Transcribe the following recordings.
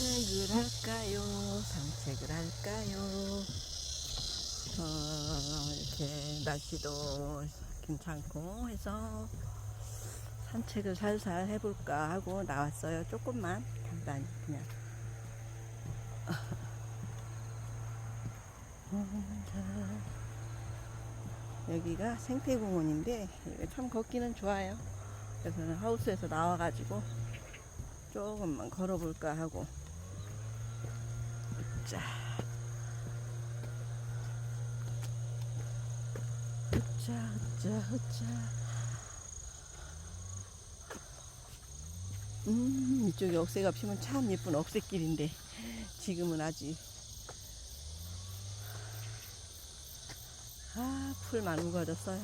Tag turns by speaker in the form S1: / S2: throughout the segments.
S1: 산책을 할까요? 산책을 할까요? 어, 이렇게 날씨도 괜찮고 해서 산책을 살살 해볼까 하고 나왔어요. 조금만 간단히 그냥. 여기가 생태공원인데 참 걷기는 좋아요. 그래서 하우스에서 나와가지고 조금만 걸어볼까 하고 자. 으짜 으짜 으짜 음 이쪽에 억새가 피면 참 예쁜 억새길인데 지금은 아직. 아 풀만 우거졌어요.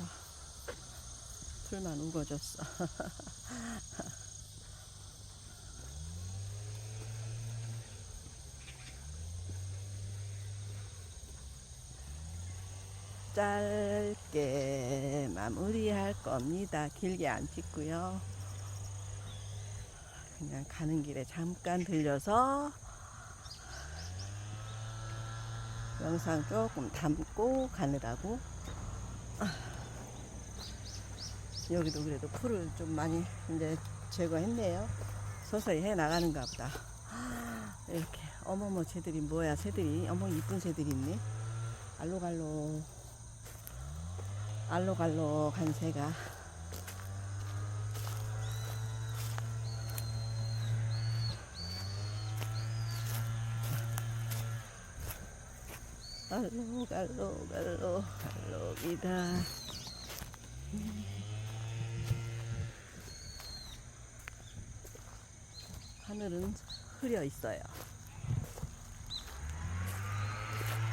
S1: 풀만 우거졌어 짧게 마무리할 겁니다. 길게 안 찍고요. 그냥 가는 길에 잠깐 들려서 영상 조금 담고 가느라고 여기도 그래도 풀을 좀 많이 이제 제거했네요. 서서히 해 나가는가 보다. 이렇게 어머머 새들이 뭐야 새들이 어머 이쁜 새들이 있네. 알로갈로 알로갈로간 새가 갈로기다 하늘은 흐려 있어요.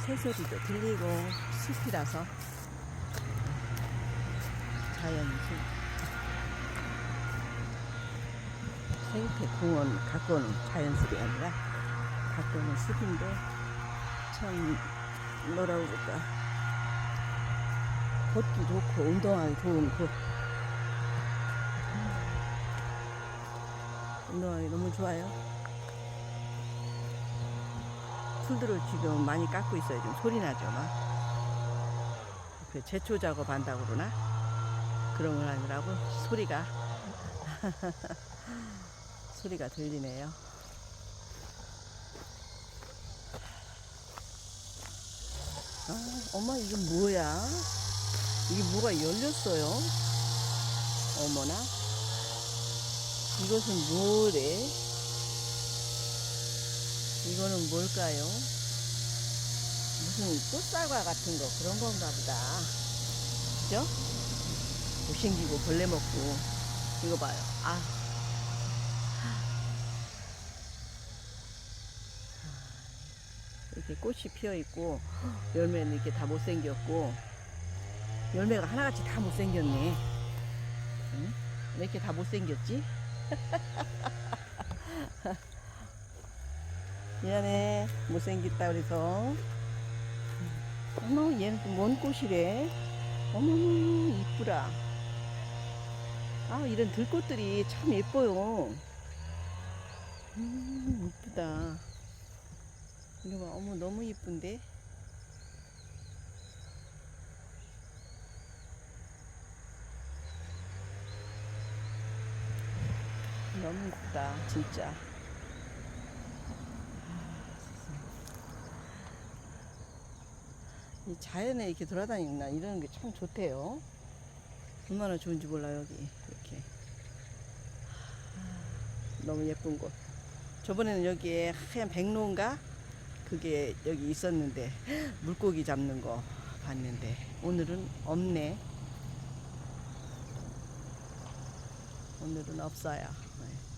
S1: 새소리도 들리고 숲이라서 생태 공원 갖고 오는 자연숲이 아니라 갖고 오는 숲인데 참 뭐라 그럴까? 걷기 좋고 운동하기 좋은 곳. 운동하기 너무 좋아요. 풀들을 지금 많이 깎고 있어요. 지금 소리 나죠 막 그 제초 작업 한다고 그러나? 그런 걸 하느라고 소리가 소리가 들리네요. 아, 엄마 이게 뭐야? 이게 뭐가 열렸어요? 어머나. 이것은 뭐래? 이거는 뭘까요? 무슨 꽃사과 같은 거 그런 건가 보다. 그죠? 못생기고 벌레 먹고 이거 봐요 아 이렇게 꽃이 피어 있고 열매는 이렇게 다 못생겼고 열매가 하나같이 다 못생겼네. 응? 왜 이렇게 다 못생겼지? 미안해. 못생겼다 그래서. 어머 얘는 또 뭔 꽃이래? 어머머 이쁘라. 아 이런 들꽃들이 참 예뻐요. 음 이쁘다 이거 봐 어머 너무 이쁜데? 너무 이쁘다 진짜. 이 자연에 이렇게 돌아다니나 이런 게참 좋대요. 얼마나 좋은지 몰라 여기. 이렇게. 아, 너무 예쁜 곳. 저번에는 여기에 하얀 백로인가 그게 여기 있었는데 물고기 잡는 거 봤는데 오늘은 없네. 오늘은 없어요. 네.